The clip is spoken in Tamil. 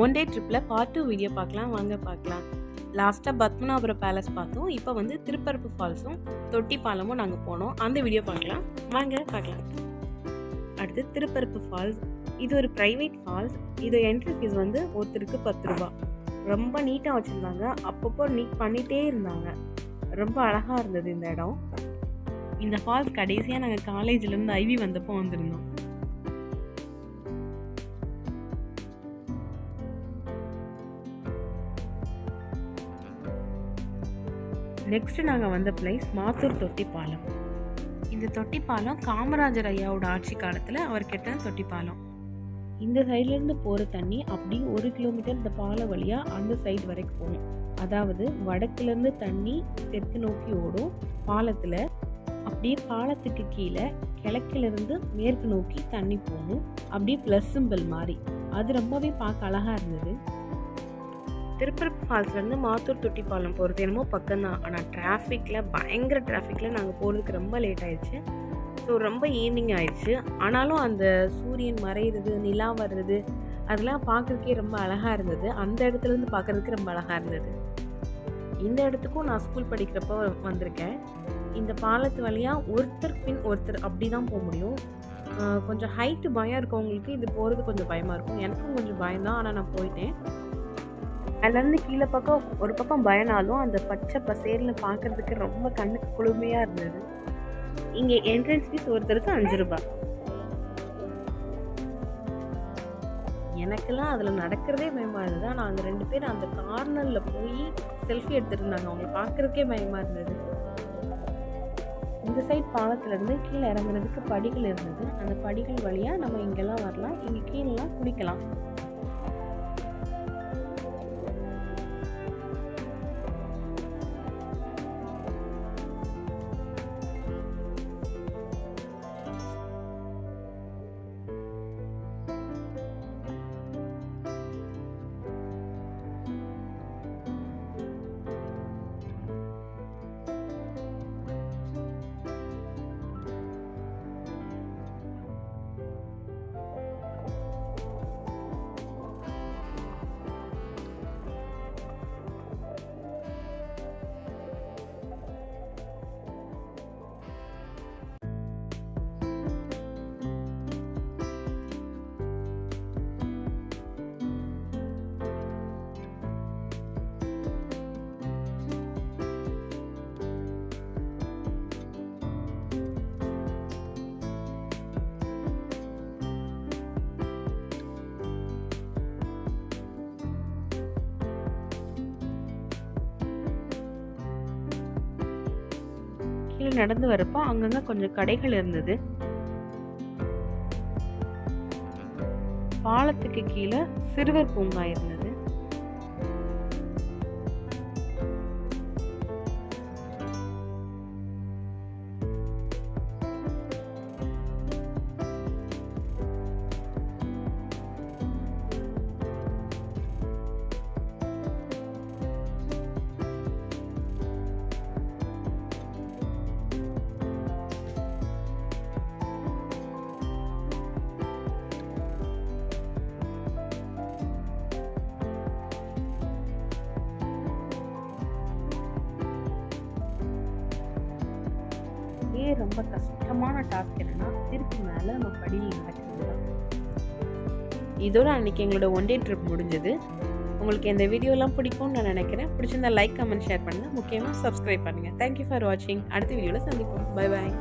ஒன் டே ட்ரிப்பில் பார்ட் டூ வீடியோ பார்க்கலாம் வாங்க பார்க்கலாம். லாஸ்ட்டாக பத்மநாபுரம் பேலஸ் பார்த்தோம். இப்போ வந்து திருப்பரப்பு ஃபால்ஸும் தொட்டி பாலமும் நாங்கள் போனோம். அந்த வீடியோ பார்க்கலாம். வாங்க பார்க்கலாம். அடுத்து திருப்பரப்பு ஃபால்ஸ் இது ஒரு ப்ரைவேட் ஃபால்ஸ் இது என்ட்ரி ஃபீஸ் வந்து ஒருத்தருக்கு பத்து ரூபா. ரொம்ப நீட்டாக வச்சுருந்தாங்க. அப்பப்போ நீட் பண்ணிகிட்டே இருந்தாங்க. ரொம்ப அழகாக இருந்தது இந்த இடம். இந்த ஃபால்ஸ் கடைசியாக நாங்கள் காலேஜ்லேருந்து ஐவி வந்தப்போ வந்திருந்தோம். நெக்ஸ்ட் நாங்கள் வந்த பிளேஸ் மாத்தூர் தொட்டி பாலம் இந்த தொட்டி பாலம் காமராஜர் ஐயாவோட ஆட்சி காலத்தில் அவர் கெட்ட தொட்டி பாலம் இந்த சைட்லேருந்து போகிற தண்ணி அப்படி ஒரு கிலோமீட்டர் இந்த பாலம் வழியாக அந்த சைடு வரைக்கும் போகும். அதாவது வடக்குலேருந்து தண்ணி தெற்கு நோக்கி ஓடும். பாலத்தில் அப்படியே பாலத்துக்கு கீழே கிழக்கிலிருந்து மேற்கு நோக்கி தண்ணி போகும். அப்படியே ப்ளஸ் சிம்பிள் மாதிரி அது ரொம்பவே பார்க்க அழகாக இருந்தது. திருப்பரப்பு ஃபால்ஸ்லேருந்து மாத்தூர் தொட்டிப்பாலம் போகிறது என்னமோ பக்கம்தான். ஆனால் டிராஃபிக்கில் பயங்கர டிராஃபிக்கில் நாங்கள் போகிறதுக்கு ரொம்ப லேட் ஆயிடுச்சு. ஸோ ரொம்ப ஈவினிங் ஆயிடுச்சு. ஆனாலும் அந்த சூரியன் மறையிறது நிலா வர்றது அதெல்லாம் பார்க்குறதுக்கே ரொம்ப அழகாக இருந்தது. அந்த இடத்துலேருந்து பார்க்குறதுக்கு ரொம்ப அழகாக இருந்தது. இந்த இடத்துக்கும் நான் ஸ்கூல் படிக்கிறப்போ வந்திருக்கேன். இந்த பாலத்து வழியாக ஒருத்தர் பின் ஒருத்தர் அப்படி தான் போக முடியும். கொஞ்சம் ஹைட்டு பயம் இருக்கவங்களுக்கு இது போகிறது கொஞ்சம் பயமாக இருக்கும். எனக்கும் கொஞ்சம் பயம்தான் ஆனால் நான் போயிட்டேன். அதுலேருந்து கீழே பக்கம் ஒரு பக்கம் பயனாலும் அந்த பச்சை பசேல்னு பார்க்கறதுக்கு ரொம்ப கண்ணுக்கு குளுமையாக இருந்தது. இங்கே என்ட்ரன்ஸ் ஃபீஸ் ஒருத்தருக்கு அஞ்சு ரூபாய். எனக்கெல்லாம் அதில் நடக்கிறதே பயமாக இருந்தது. ஆனால் நாங்கள் ரெண்டு பேர் அந்த கார்னரில் போய் செல்ஃபி எடுத்துருந்தாங்க அவங்கள பார்க்குறதுக்கே பயமாக இருந்தது. இந்த சைட் பாலத்துலேருந்து கீழே இறங்குறதுக்கு படிகள் இருந்தது. அந்த படிகள் வழியாக நம்ம இங்கெல்லாம் வரலாம். இங்கே கீழெலாம் குளிக்கலாம். கீழே நடந்து வரப்போ அங்கங்கே கொஞ்சம் கடைகள் இருந்தது. பாலத்துக்கு கீழே சிறுவர் பூங்கா இருந்தது. அதுலேயே ரொம்ப கஷ்டமான டாஸ்க் என்னென்னா திருப்பி மேலே நம்ம படியில் நடக்கிறது தான். இதோட அன்னைக்கு எங்களோட ஒன் டே ட்ரிப் முடிஞ்சது. உங்களுக்கு இந்த வீடியோலாம் பிடிக்கும்னு நான் நினைக்கிறேன். பிடிச்சிருந்தா லைக் கமெண்ட் ஷேர் பண்ணுங்கள் முக்கியமாக சப்ஸ்கிரைப் பண்ணுங்கள் தேங்க்யூ ஃபார் வாட்சிங் அடுத்த வீடியோவில் சந்திப்போம். Bye bye